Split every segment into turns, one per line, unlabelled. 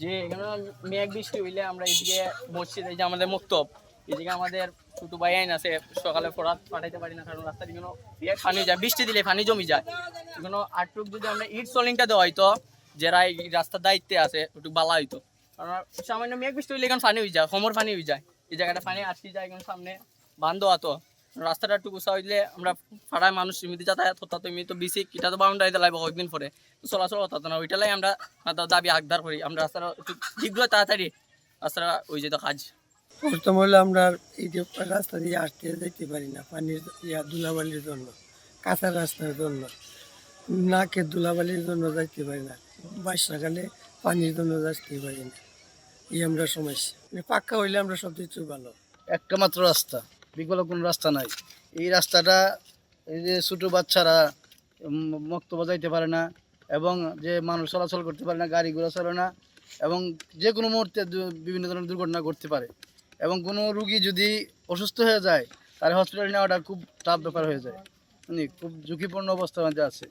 যে এখানে মেঘ বৃষ্টি হইলে আমরা এদিকে মসজিদ, এই যে আমাদের মুক্তব এদিকে আমাদের ছোট ভাই আইন আছে, সকালে ফোরাত পাঠাইতে পারি না, কারণ রাস্তার এগুলো পানি যায়, বৃষ্টি দিলে পানি জমি যায়। এগুলো আটটুক যদি আমরা ইট সোলিংটা দেওয়া হয়তো যারা এই রাস্তার দায়িত্বে আছে, একটু বালা হইতো। কারণ সামান্য মেঘ বৃষ্টি হইলে এখন পানি হয়ে যায় সমর পানি হয়ে যায়। এই জায়গাটা পানি আসতে যায়, এখন সামনে বান্ধ আতো রাস্তাটা একটু গুছা হইলে আমরা পাড়ায় মানুষ এমনিতে যাতায়াত হতো তুমি তো বেশি কিটা তো বাউন্ডারি লাগবে কয়েকদিন পরে। চলাচল হতো না ওইটালাই আমরা দাবি আগদার করি। আমরা রাস্তাটা একটু শীঘ্র তাড়াতাড়ি রাস্তাটা ওই যেত কাজ।
প্রথম হলো আমরা এই যে রাস্তা দিয়ে আসতে যেতে পারি না পানির ইয়া ধুলাবালির জন্য কাঁচা রাস্তার জন্য। নাকে ধুলাবালির জন্য যাইতে পারি না বর্ষাকালে পানির জন্য যাইতে পারি না। এই আমরা সমস্যা। পাক্কা হইলে আমরা সব কিছু ভালো।
একটা মাত্র রাস্তা। বিকল্প কোনো রাস্তা নাই। এই রাস্তাটা এই যে ছোটো বাচ্চারা উম, মক্তব্য যাইতে পারে না এবং যে মানুষ চলাচল করতে পারে না গাড়ি ঘোড়া চলে না এবং যে কোনো মুহূর্তে বিভিন্ন ধরনের দুর্ঘটনা ঘটতে পারে এবং কোনো রুগী যদি অসুস্থ হয়ে যায় তার হসপিটালে নেওয়াটা খুব টাফ ব্যাপার হয়ে যায়। মানে খুব ঝুঁকিপূর্ণ অবস্থার মধ্যে আছে।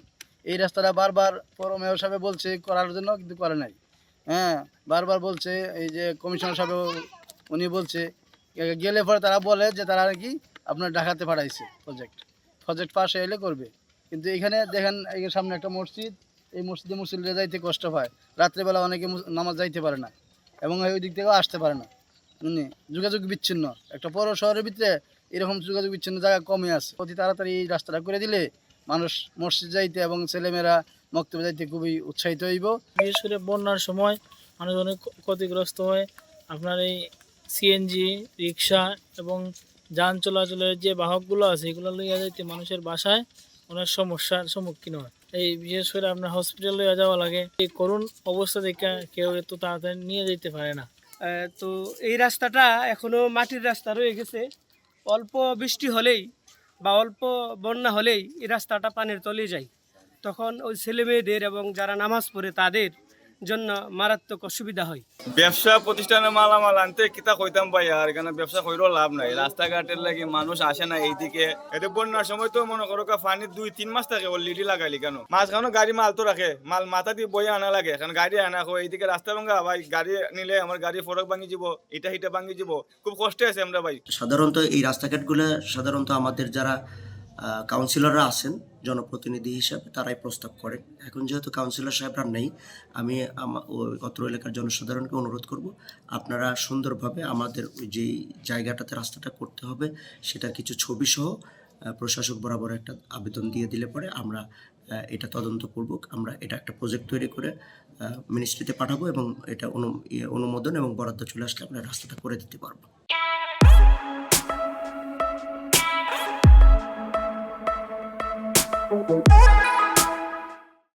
এই রাস্তাটা বারবার পৌর মেয়র সাহেব বলছে করার জন্য কিন্তু করে নাই। হ্যাঁ বারবার বলছে এই যে কমিশনার সাহেব উনি বলছে গেলে পরে তারা বলে যে তারা নাকি আপনার ঢাকাতে পাঠাইছে প্রজেক্ট প্রজেক্ট পাস এলে করবে। কিন্তু এখানে দেখেন এই সামনে একটা মসজিদ, এই মসজিদে মুসলিমরা যাইতে কষ্ট হয় রাত্রেবেলা অনেকে নামাজ যাইতে পারে না এবং ওই দিক থেকেও আসতে পারে না। বুঝলি? যোগাযোগ বিচ্ছিন্ন। একটা বড় শহরের ভিতরে এরকম যোগাযোগ বিচ্ছিন্ন জায়গা কমে আছে। অতি তাড়াতাড়ি এই রাস্তাটা করে দিলে মানুষ মসজিদ যাইতে এবং ছেলেমেয়েরা মক্তব্য যাইতে খুবই উৎসাহিত হইব।
বিশেষ করে বন্যার সময় মানুষ অনেক ক্ষতিগ্রস্ত হয়। আপনার এই সিএনজি রিক্সা এবং যান চলাচলের যে বাহকগুলো আছে, এগুলো লইয়া যাইতে মানুষের বাসায় অনেক সমস্যার সম্মুখীন হয়। এই বিশেষ করে আপনার হসপিটাল যাওয়া লাগে, এই করুণ অবস্থা দেখে কেউ এত তাড়াতাড়ি নিয়ে যেতে পারে না।
তো এই রাস্তাটা এখনও মাটির রাস্তা রয়ে গেছে। অল্প বৃষ্টি হলেই বা অল্প বন্যা হলেই এই রাস্তাটা পানির তলে যায়। তখন ওই ছেলে মেয়েদের এবং যারা নামাজ পড়ে তাদের জন্য মারাত্মক অসুবিধা হয়।
ব্যবসা প্রতিষ্ঠানে মালামাল আনতে কিতা কইতাম ভাই আর এখানে ব্যবসা কইরও লাভ নাই। রাস্তাঘাটের লাগে মানুষ আসে না এইদিকে। এটা বন্যার সময় তো মনে করো কা পানি দুই তিন মাস থাকে অলরেডি লাগাইলি কেন? মাঝখানে গাড়ি মাল তো রাখে মাল মাথা দিয়ে বয়ে আনা লাগে। কারণ গাড়ি আনা হয় এইদিকে রাস্তা ভাঙ্গা ভাই গাড়ি নিলে আমার গাড়ি ফরক ভাঙি যাব ইটা হিটা ভাঙি যাব। খুব কষ্টে আছে আমরা ভাই।
সাধারণত এই রাস্তাঘাটগুলো সাধারণত আমাদের যারা কাউন্সিলররা আছেন জনপ্রতিনিধি হিসাবে তারাই প্রস্তাব করেন। এখন যেহেতু কাউন্সিলর সাহেবরা নেই আমি অত্র এলাকার জনসাধারণকে অনুরোধ করব আপনারা সুন্দরভাবে আমাদের ওই যেই জায়গাটাতে রাস্তাটা করতে হবে সেটা কিছু ছবি সহ প্রশাসক বরাবর একটা আবেদন দিয়ে দিলে পরে আমরা এটা তদন্তপূর্বক আমরা এটা একটা প্রজেক্ট তৈরি করে মিনিস্ট্রিতে পাঠাবো এবং এটা ইয়ে, অনুমোদন এবং বরাদ্দ চলে আসলে আমরা রাস্তাটা করে দিতে পারব।
Thank